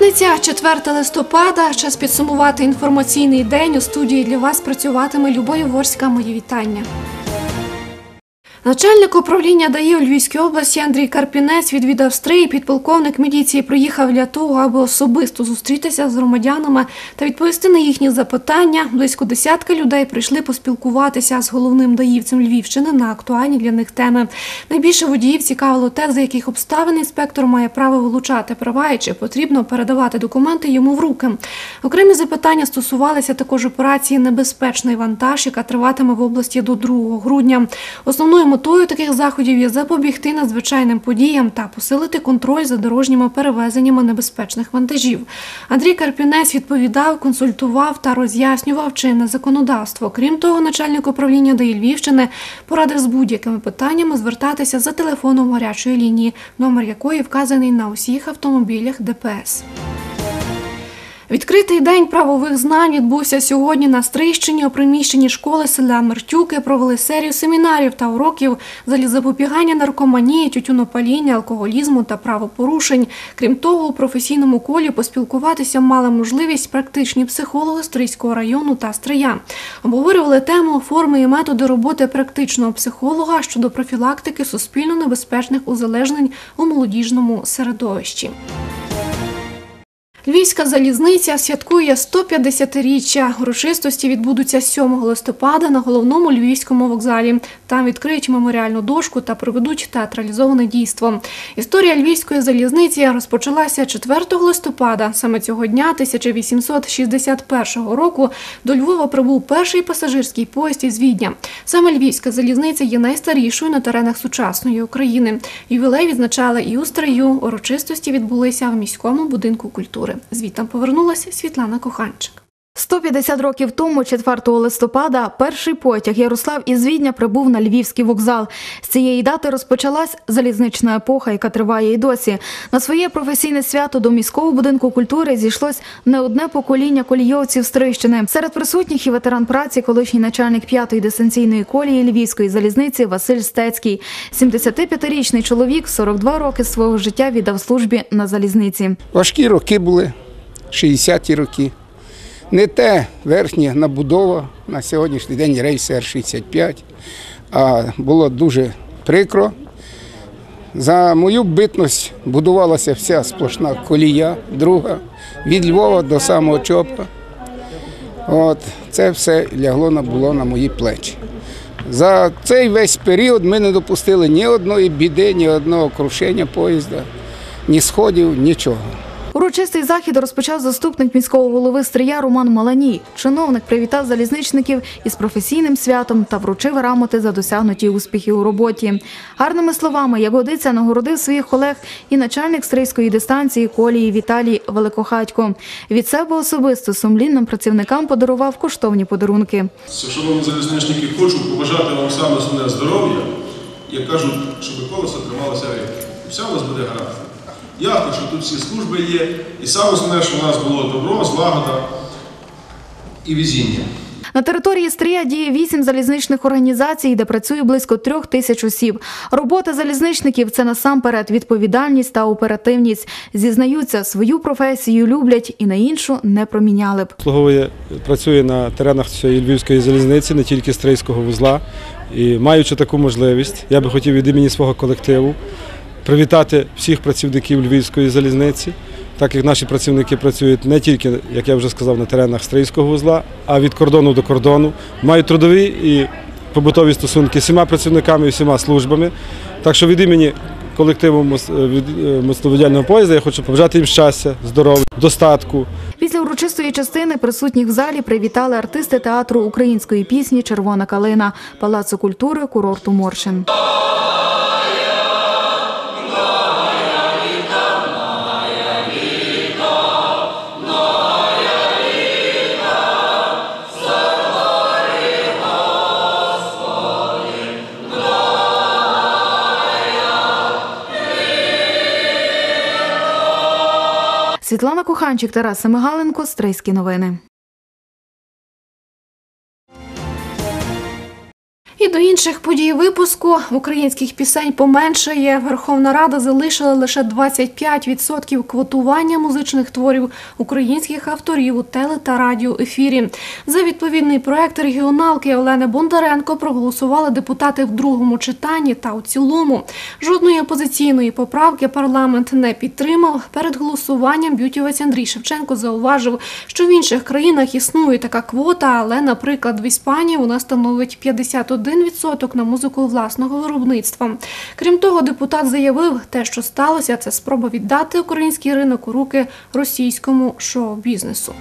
П'ятниця, 4 листопада. Час підсумувати інформаційний день. У студії для вас працюватиме Любов Ворська. Мої вітання. Начальник управління ДАІ у Львівській області Андрій Карпінець відвідав стрий. Підполковник міліції приїхав для того, аби особисто зустрітися з громадянами та відповісти на їхні запитання. Близько десятка людей прийшли поспілкуватися з головним даївцем Львівщини на актуальні для них теми. Найбільше водіїв цікавило те, за яких обставин інспектор має право вилучати права і чи потрібно передавати документи йому в руки. Окремі запитання стосувалися також операції Небезпечний вантаж, яка триватиме в області до 2 грудня. Основною метою таких заходів є запобігти надзвичайним подіям та посилити контроль за дорожніми перевезеннями небезпечних вантажів. Андрій Карпінець відповідав, консультував та роз'яснював чинне законодавство. Крім того, начальник управління ДАІ Львівщини порадив з будь-якими питаннями звертатися за телефоном гарячої лінії, номер якої вказаний на усіх автомобілях ДПС. Відкритий день правових знань відбувся сьогодні на Стрийщині. У приміщенні школи села Мертюки провели серію семінарів та уроків з запобігання наркоманії, тютюнопаління, алкоголізму та правопорушень. Крім того, у професійному колі поспілкуватися мали можливість практичні психологи Стрийського району та Стрия. Обговорювали тему форми і методи роботи практичного психолога щодо профілактики суспільно небезпечних узалежнень у молодіжному середовищі. Львівська залізниця святкує 150-річчя. Урочистості відбудуться 7 листопада на головному львівському вокзалі. Там відкриють меморіальну дошку та проведуть театралізоване дійство. Історія львівської залізниці розпочалася 4 листопада. Саме цього дня, 1861 року, до Львова прибув перший пасажирський поїзд із Відня. Саме львівська залізниця є найстарішою на теренах сучасної України. Ювілей відзначали і у Стрию. Урочистості відбулися в міському будинку культури. Звідтам повернулася Світлана Коханчик. 150 років тому, 4 листопада, перший потяг Ярослав із Відня прибув на Львівський вокзал. З цієї дати розпочалась залізнична епоха, яка триває і досі. На своє професійне свято до міського будинку культури зійшлось не одне покоління колійовців Стрищини. Серед присутніх і ветеран праці, колишній начальник п'ятої дистанційної колії Львівської залізниці Василь Стецький. 75-річний чоловік 42 роки свого життя віддав службі на залізниці. Важкі роки були, 60-ті роки. Не те верхня набудова на сьогоднішній день рейс Р-65, а було дуже прикро. За мою битність будувалася вся сплошна колія, друга, від Львова до самого Чопа. От, Це все лягло на було на мої плечі. За цей весь період ми не допустили ні одної біди, ні одного крушення поїзда, ні сходів, нічого. Урочистий захід розпочав заступник міського голови Стрия Роман Маланій. Чиновник привітав залізничників із професійним святом та вручив грамоти за досягнуті успіхи у роботі. Гарними словами, як годиться, нагородив своїх колег і начальник стрийської дистанції колії Віталій Великохатько. Від себе особисто сумлінним працівникам подарував коштовні подарунки. Шановні залізничники, хочу побажати вам саме здоров'я. Як кажуть, щоб колесо трималося. І все у нас буде гаразд. Ясно, що тут всі служби є, і саме основне, що у нас було добро, злагода і везіння. На території Стрия діє вісім залізничних організацій, де працює близько трьох тисяч осіб. Робота залізничників це насамперед відповідальність та оперативність. Зізнаються, свою професію люблять і на іншу не проміняли б. Обслуговує, працює на теренах цієї львівської залізниці, не тільки стрийського вузла. І маючи таку можливість, я би хотів від імені свого колективу привітати всіх працівників Львівської залізниці, так як наші працівники працюють не тільки, як я вже сказав, на теренах Стрийського вузла, а від кордону до кордону, мають трудові і побутові стосунки з всіма працівниками і всіма службами. Так що від імені колективу мостоводяльного поїзда я хочу побажати їм щастя, здоров'я, достатку. Після урочистої частини присутніх в залі привітали артисти театру української пісні Червона калина Палацу культури курорту Моршин. Світлана Коханчик, Тарас Семигаленко, Стрийські новини. І до інших подій випуску українських пісень поменшає. Верховна Рада залишила лише 25% квотування музичних творів українських авторів у теле та радіоефірі. За відповідний проект регіоналки Олени Бондаренко проголосували депутати в другому читанні та у цілому. Жодної опозиційної поправки парламент не підтримав. Перед голосуванням б'ютівець Андрій Шевченко зауважив, що в інших країнах існує така квота, але, наприклад, в Іспанії вона становить 51% на музику власного виробництва. Крім того, депутат заявив, те, що сталося, це спроба віддати український ринок у руки російському шоу-бізнесу.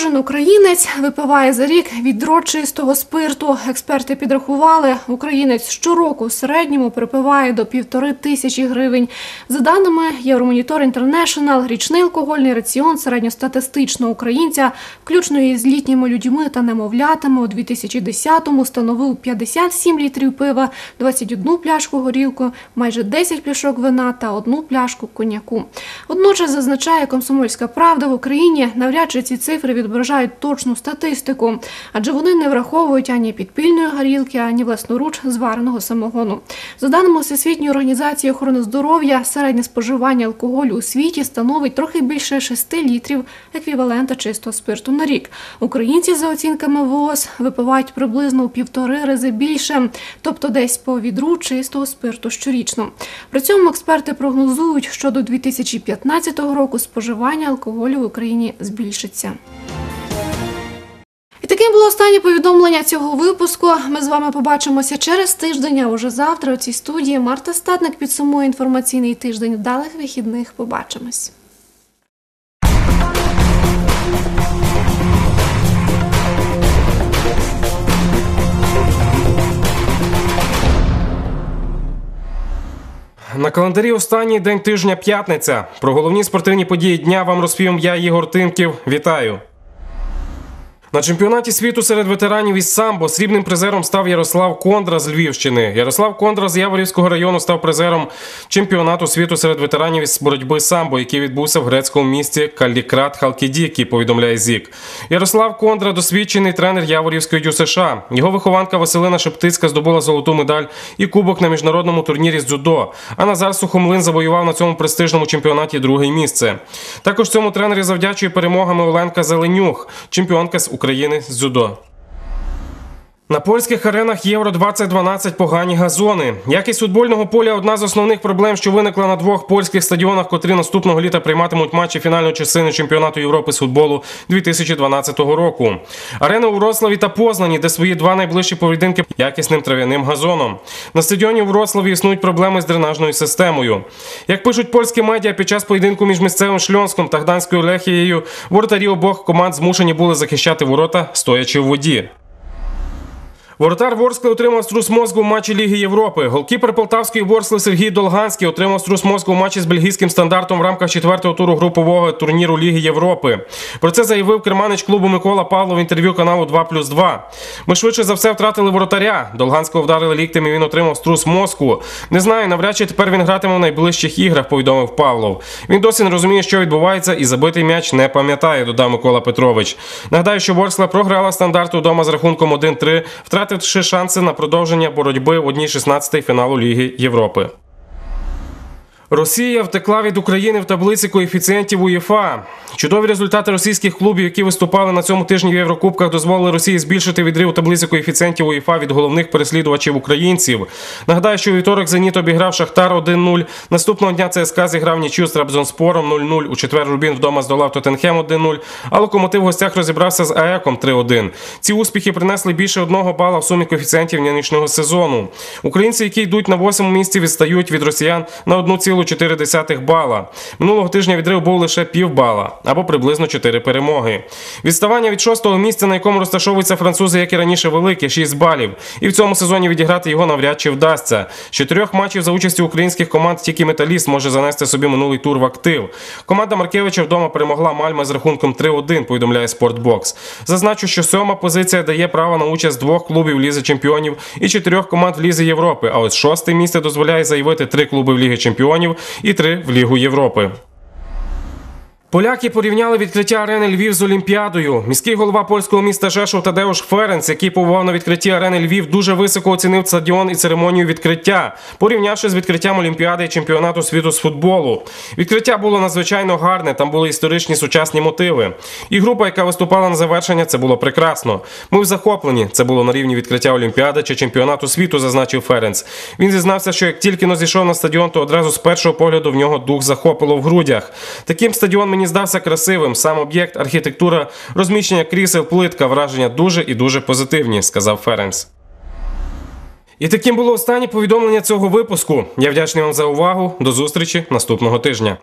Кожен українець випиває за рік відро чистого спирту. Експерти підрахували, українець щороку в середньому припиває до півтори тисячі гривень. За даними Євромонітор Інтернешнл, річний алкогольний раціон середньостатистичного українця, включно із літніми людьми та немовлятами, у 2010-му становив 57 літрів пива, 21 пляшку горілку, майже 10 пляшок вина та одну пляшку коньяку. Водночас зазначає комсомольська правда в Україні навряд чи ці цифри відображають точну статистику, адже вони не враховують ані підпільної горілки, ані власноруч звареного самогону. За даними Всесвітньої організації охорони здоров'я, середнє споживання алкоголю у світі становить трохи більше 6 літрів еквівалента чистого спирту на рік. Українці, за оцінками ВООЗ, випивають приблизно у півтори рази більше, тобто десь по відру чистого спирту щорічно. При цьому експерти прогнозують, що до 2015 року споживання алкоголю в Україні збільшиться. Таким було останнє повідомлення цього випуску. Ми з вами побачимося через тиждень, а уже завтра у цій студії Марта Статник підсумує інформаційний тиждень вдалих вихідних. Побачимось. На календарі останній день тижня п'ятниця. Про головні спортивні події дня вам розповім я, Ігор Тимків. Вітаю. На чемпіонаті світу серед ветеранів із самбо срібним призером став Ярослав Кондра з Львівщини. Ярослав Кондра з Яворівського району став призером чемпіонату світу серед ветеранів із боротьби самбо, який відбувся в грецькому місті Калікрат Халкідікі, повідомляє ЗІК. Ярослав Кондра досвідчений тренер Яворівської дю США. Його вихованка Василина Шептицька здобула золоту медаль і кубок на міжнародному турнірі з дзюдо. А Назар Сухомлин завоював на цьому престижному чемпіонаті друге місце. Також цьому тренері завдячує перемогами Оленка Зеленюх, чемпіонка з України з дзюдо. На польських аренах Євро 2012 погані газони. Якість футбольного поля одна з основних проблем, що виникла на двох польських стадіонах, котрі наступного літа прийматимуть матчі фінальної частини чемпіонату Європи з футболу 2012 року. Арени у Вроцлаві та Познані, де свої два найближчі поєдинки якісним трав'яним газоном. На стадіоні у Вроцлаві існують проблеми з дренажною системою. Як пишуть польські медіа, під час поєдинку між місцевим Шльонськом та Гданською Лехією воротарі обох команд змушені були захищати ворота, стоячи в воді. Воротар Ворскли отримав струс мозку в матчі Ліги Європи. Голкіпер Полтавської Ворскли Сергій Долганський отримав струс мозку в матчі з бельгійським стандартом в рамках четвертого туру групового турніру Ліги Європи. Про це заявив керманич клубу Микола Павлов в інтерв'ю каналу 2 плюс 2. Ми швидше за все втратили воротаря. Долганського вдарили ліктем і він отримав струс мозку. Не знаю, навряд чи тепер він гратиме в найближчих іграх, повідомив Павлов. Він досі не розуміє, що відбувається, і забитий м'яч не пам'ятає, додав Микола Петрович. Нагадаю, що Ворскла програла стандарту вдома з рахунком 1-3, втративши шанси на продовження боротьби в 1-16 фіналу Ліги Європи. Росія втекла від України в таблиці коефіцієнтів УЄФА. Чудові результати російських клубів, які виступали на цьому тижні в Єврокубках, дозволили Росії збільшити відрив у таблиці коефіцієнтів УЄФА від головних переслідувачів українців. Нагадаю, що у вівторок Зеніт обіграв Шахтар 1-0. Наступного дня ЦСКА зіграв нічю з Трабзонспором 0-0. У четвер Рубін вдома здолав Тоттенхем 1-0, а Локомотив в гостях розібрався з АЕКом 3-1. Ці успіхи принесли більше одного бала в сумі коефіцієнтів нинішнього сезону. Українці, які йдуть на восьмому місці, відстають від росіян на 1,4 бала. Минулого тижня відрив був лише пів бала або приблизно 4 перемоги. Відставання від шостого місця, на якому розташовуються французи, як і раніше, велике 6 балів. І в цьому сезоні відіграти його навряд чи вдасться. З чотирьох матчів за участю українських команд тільки металіст може занести собі минулий тур в актив. Команда Маркевича вдома перемогла Мальма з рахунком 3-1, повідомляє Спортбокс. Зазначу, що сьома позиція дає право на участь двох клубів Лізи Чемпіонів і чотирьох команд Лізи Європи. А ось шосте місце дозволяє заявити три клуби в Ліги Чемпіонів і три в Лігу Європи. Поляки порівняли відкриття арени Львів з Олімпіадою. Міський голова польського міста Жешов Тадеуш Ференц, який побував на відкритті арени Львів, дуже високо оцінив стадіон і церемонію відкриття, порівнявши з відкриттям Олімпіади і чемпіонату світу з футболу. Відкриття було надзвичайно гарне. Там були історичні сучасні мотиви. І група, яка виступала на завершення, це було прекрасно. Ми в захоплені. Це було на рівні відкриття Олімпіади чи чемпіонату світу, зазначив Ференц. Він зізнався, що як тільки но зійшов на стадіон, то одразу з першого погляду в нього дух захопило в грудях. Таким стадіон мені здався красивим. Сам об'єкт, архітектура, розміщення крісел, плитка, враження дуже і дуже позитивні, сказав Ференс. І таким було останнє повідомлення цього випуску. Я вдячний вам за увагу. До зустрічі наступного тижня.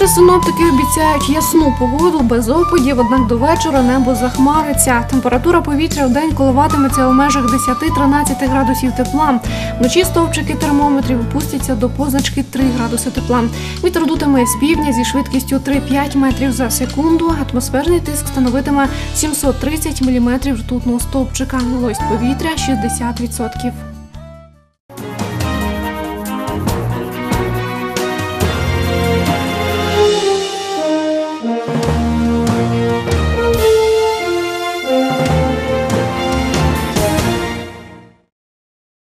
Завтра синоптики обіцяють ясну погоду без опадів, однак до вечора небо захмариться. Температура повітря в день коливатиметься у межах 10-13 градусів тепла. Вночі стовпчики термометрів опустяться до позначки 3 градуси тепла. Вітер дутиме з півдня зі швидкістю 3-5 метрів за секунду. Атмосферний тиск становитиме 730 міліметрів ртутного стовпчика. Вологість повітря 60%.